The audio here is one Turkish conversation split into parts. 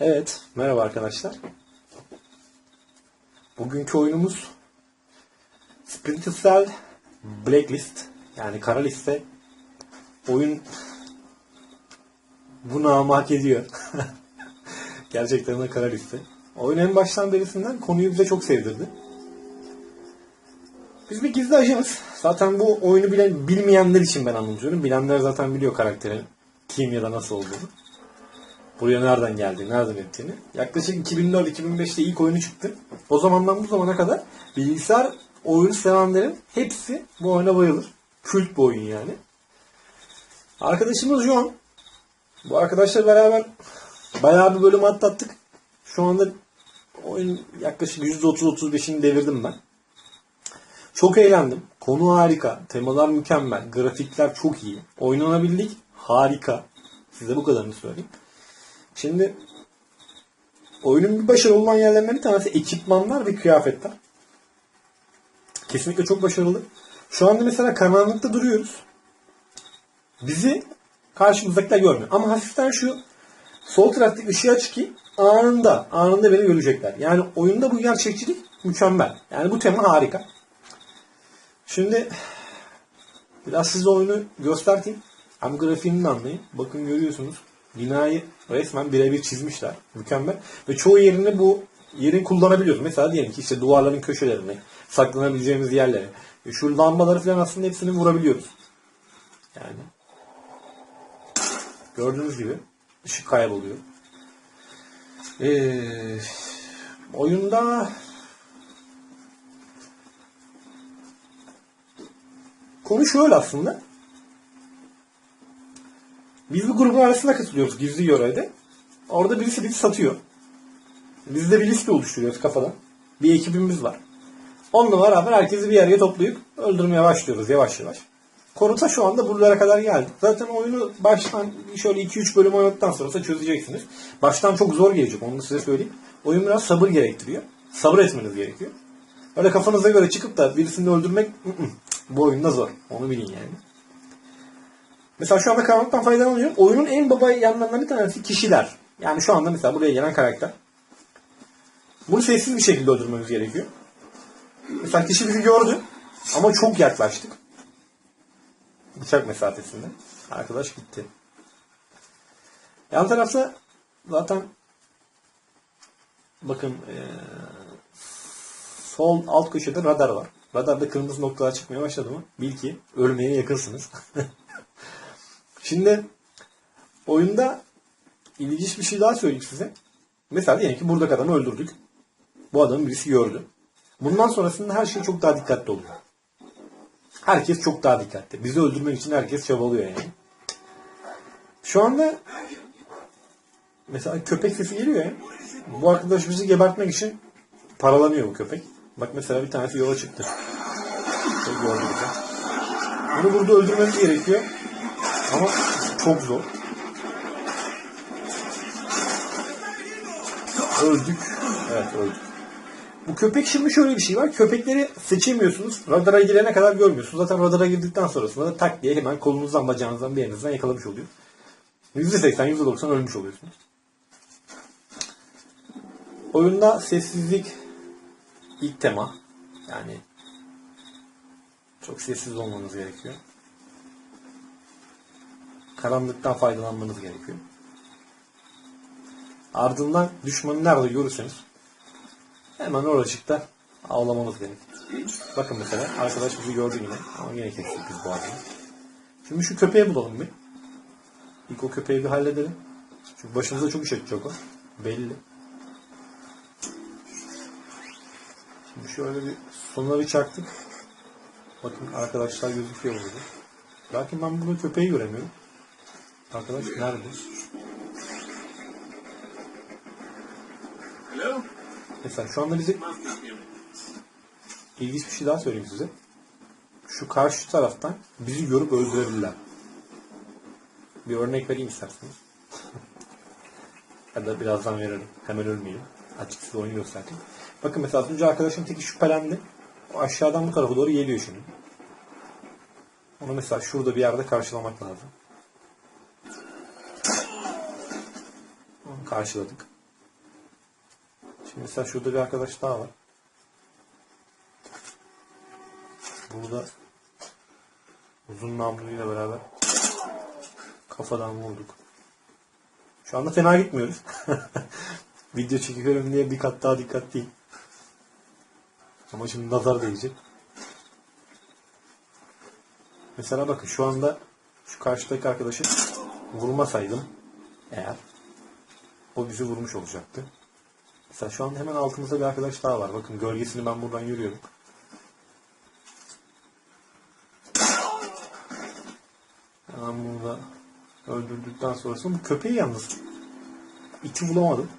Evet, merhaba arkadaşlar. Bugünkü oyunumuz Splinter Cell Blacklist yani kara liste. Oyun bu namı hak ediyor. Gerçekten de kara liste. Oyun en baştan berisinden konuyu bize çok sevdirdi. Biz bir gizli ajanız. Zaten bu oyunu bilen, bilmeyenler için ben anlatıyorum. Bilenler zaten biliyor karakterin kim ya da nasıl olduğunu. Buraya nereden geldiğini, nereden ettiğini. Yaklaşık 2004-2005'te ilk oyunu çıktı. O zamandan bu zamana kadar bilgisayar oyunu sevenlerin hepsi bu oyuna bayılır. Kült bir oyun yani. Arkadaşımız John. Bu arkadaşla beraber bayağı bir bölüm atlattık. Şu anda oyun yaklaşık %30-35'ini devirdim ben. Çok eğlendim. Konu harika. Temalar mükemmel. Grafikler çok iyi. Oynanabildik. Harika. Size bu kadarını söyleyeyim. Şimdi oyunun bir başarılı olan yerlerinden bir tanesi ekipmanlar ve kıyafetler. Kesinlikle çok başarılı. Şu anda mesela karanlıkta duruyoruz. Bizi karşımızdakiler görmüyor. Ama hafiften şu sol taraftaki ışığı aç ki anında, anında beni görecekler. Yani oyunda bu gerçekçilik mükemmel. Yani bu tema harika. Şimdi biraz size oyunu göstereyim. Hem grafiğini anlayın. Bakın görüyorsunuz. Binayı resmen birebir çizmişler. Mükemmel. Ve çoğu yerini bu yerin kullanabiliyoruz. Mesela diyelim ki işte duvarların köşelerini, saklanabileceğimiz yerleri. E Şu lambaları falan aslında hepsini vurabiliyoruz. Yani. Gördüğünüz gibi ışık kayboluyor. Ee, oyunda konu şöyle aslında. Biz bir grubun arasında katılıyoruz gizli görevde. Orada birisi bizi satıyor. Biz de bir liste oluşturuyoruz kafadan. Bir ekibimiz var. Onunla beraber herkesi bir araya toplayıp öldürmeye başlıyoruz yavaş yavaş. Konuta şu anda buralara kadar geldi. Zaten oyunu baştan şöyle 2-3 bölüm oynadıktan sonra çözeceksiniz. Baştan çok zor gelecek onu size söyleyeyim. Oyun biraz sabır gerektiriyor. Sabır etmeniz gerekiyor. Öyle kafanıza göre çıkıp da birisini öldürmek ı-ı, bu oyunda zor. Onu bilin yani. Mesela şu anda karanlıktan faydalanıyorum. Oyunun en baba yanlarından bir tanesi kişiler. Yani şu anda mesela buraya gelen karakter. Bunu sessiz bir şekilde öldürmemiz gerekiyor. Mesela kişi bizi gördü ama çok yaklaştık. Bıçak mesafesinde. Arkadaş gitti. Yan tarafta zaten bakın eee, sol alt köşede radar var. Radarda kırmızı noktalar çıkmaya başladı mı? Bil ki ölmeye yakınsınız. Şimdi oyunda ilginç bir şey daha söyleyeyim size. Mesela diyelim ki buradaki adamı öldürdük. Bu adamı birisi gördü. Bundan sonrasında her şey çok daha dikkatli oluyor. Herkes çok daha dikkatli. Bizi öldürmek için herkes çabalıyor yani. Şu anda mesela köpek sesi geliyor ya. Bu arkadaş bizi gebertmek için paralanıyor bu köpek. Bak mesela bir tanesi yola çıktı. Bunu burada öldürmemiz gerekiyor. Ama çok zor. Öldük. Evet öldük. Bu köpek şimdi şöyle bir şey var. Köpekleri seçemiyorsunuz. Radara girene kadar görmüyorsunuz. Zaten radara girdikten sonrasında da tak diye hemen kolunuzdan, bacağınızdan bir yerinizden yakalamış oluyor. %80, %90 ölmüş oluyorsunuz. Oyunda sessizlik ilk tema. Yani çok sessiz olmanız gerekiyor. Karanlıktan faydalanmanız gerekiyor. Ardından düşmanı nerede görürseniz hemen oracıkta avlamanız gerekiyor. Bakın mesela arkadaş bizi gördü yine ama yine kestik biz bu adamı. Şimdi şu köpeği bulalım bir. İlk o köpeği bir halledelim. Çünkü başımıza çok iş açacak o. Belli. Şimdi şöyle bir sonuna bir çaktık. Bakın arkadaşlar gözüküyor burada. Lakin ben burada köpeği göremiyorum. Arkadaş nerede? Hello? Mesela şu anda bizi ilginç bir şey daha söyleyeyim size. Şu karşı taraftan bizi görüp öldürebilirler. Bir örnek vereyim isterseniz. ya da birazdan veririm. Hemen ölmeyelim. Açık size oyunu göstereyim. Bakın mesela az önce arkadaşım teki şüphelendi. O aşağıdan bu tarafa doğru geliyor şimdi. Onu mesela şurada bir yerde karşılamak lazım. Karşıladık. Şimdi mesela şurada bir arkadaş daha var. Burada uzun namluyla beraber kafadan vurduk. Şu anda fena gitmiyoruz. Video çekiyorum diye bir kat daha dikkatliyim. Ama şimdi nazar değecek. Mesela bakın şu anda şu karşıdaki arkadaşı vurmasaydım eğer o bizi vurmuş olacaktı. Mesela şu anda hemen altımızda bir arkadaş daha var. Bakın gölgesini ben buradan yürüyorum. Hemen burada öldürdükten sonrasında bu köpeği yalnız iti bulamadım.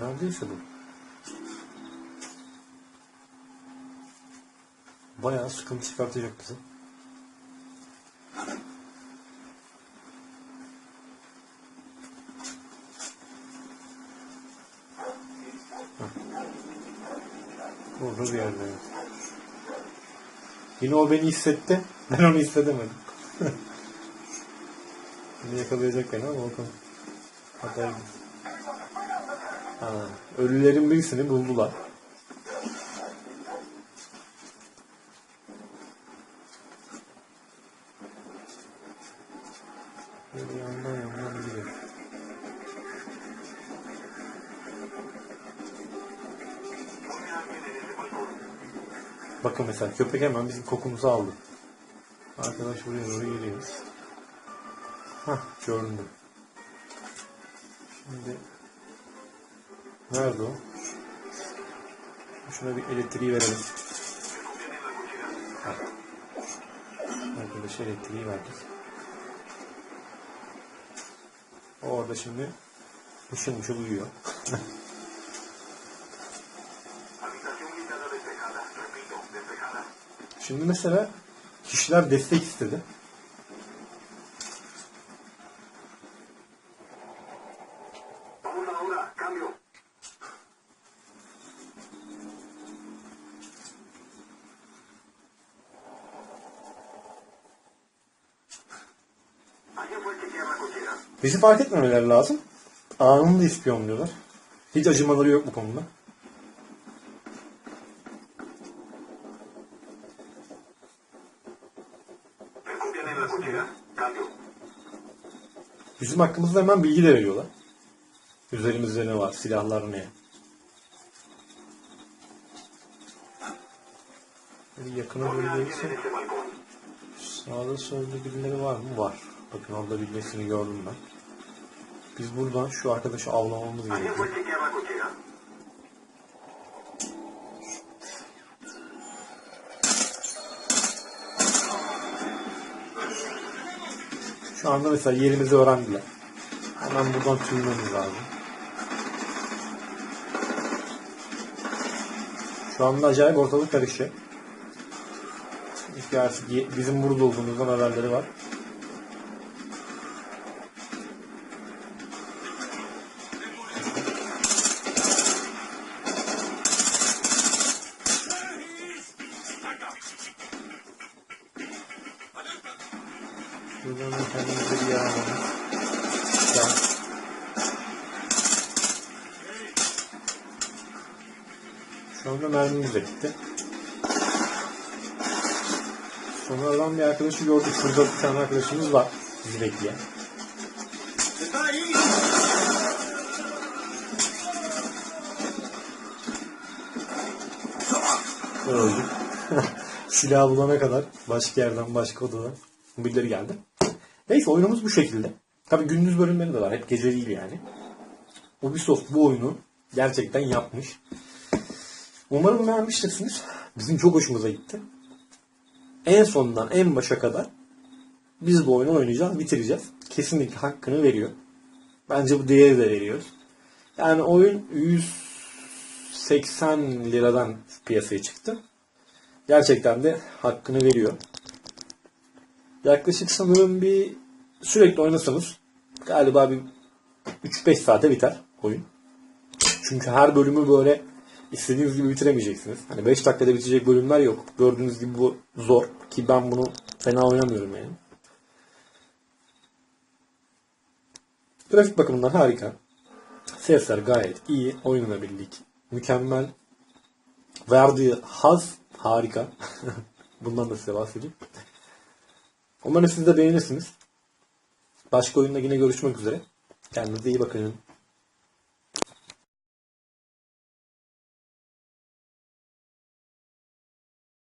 Neredeyse bu. Bayağı sıkıntı çıkartacak bize. Bir yerde. Yine o beni hissetti. Ben onu hissedemedim. Şimdi yakalayacak beni ama bakalım. Hatay. Ha, ölülerin birisini buldular. Böyle yandan yandan gidiyor. Bakın mesela köpek hemen bizim kokumuzu aldı. Arkadaş buraya doğru geliyor. Hah göründü. Şimdi nerede o? Şuna bir elektriği verelim. Hah. Arkadaşa elektriği verdik. O orada şimdi mışıl mışıl uyuyor. Şimdi mesela kişiler destek istedi. Bizi fark etmemeleri lazım. Anında ispiyonluyorlar. Hiç acımaları yok bu konuda. Bizim hakkımızda hemen bilgi de veriyorlar. Üzerimizde ne var, silahlar ne. Böyle yakına doğru ¿Alguien gelirse en este balcón? sağda solda birileri var mı? Var. Bakın orada birisini gördüm ben. Biz buradan şu arkadaşı avlamamız ¿Alguien gerekiyor. Anda mesela yerimizi öğrendiler. Hemen buradan tüymemiz lazım. Şu anda acayip ortalık artık ye- bizim burada olduğumuzdan haberleri var. Anda mermimiz de bitti. Sonradan bir arkadaşı gördük. Şurada bir tane arkadaşımız var. Bizi bekleyen. Öldük. Silah bulana kadar başka yerden başka odadan birileri geldi. Neyse oyunumuz bu şekilde. Tabi gündüz bölümleri de var. Hep gece değil yani. Ubisoft bu oyunu gerçekten yapmış. Umarım beğenmiştirsiniz. Bizim çok hoşumuza gitti. En sondan en başa kadar biz bu oyunu oynayacağız, bitireceğiz. Kesinlikle hakkını veriyor. Bence bu değeri de veriyor. Yani oyun 180 liradan piyasaya çıktı. Gerçekten de hakkını veriyor. Yaklaşık sanırım bir sürekli oynasanız galiba bir 3-5 saate biter oyun. Çünkü her bölümü böyle istediğiniz gibi bitiremeyeceksiniz. Hani 5 dakikada bitecek bölümler yok. Gördüğünüz gibi bu zor. Ki ben bunu fena oynamıyorum yani. Grafik bakımından harika. Sesler gayet iyi. Oynanabildik. Mükemmel. Verdiği haz harika. Bundan da size bahsedeyim. Umarım siz de beğenirsiniz. Başka oyunda yine görüşmek üzere. Kendinize iyi bakın.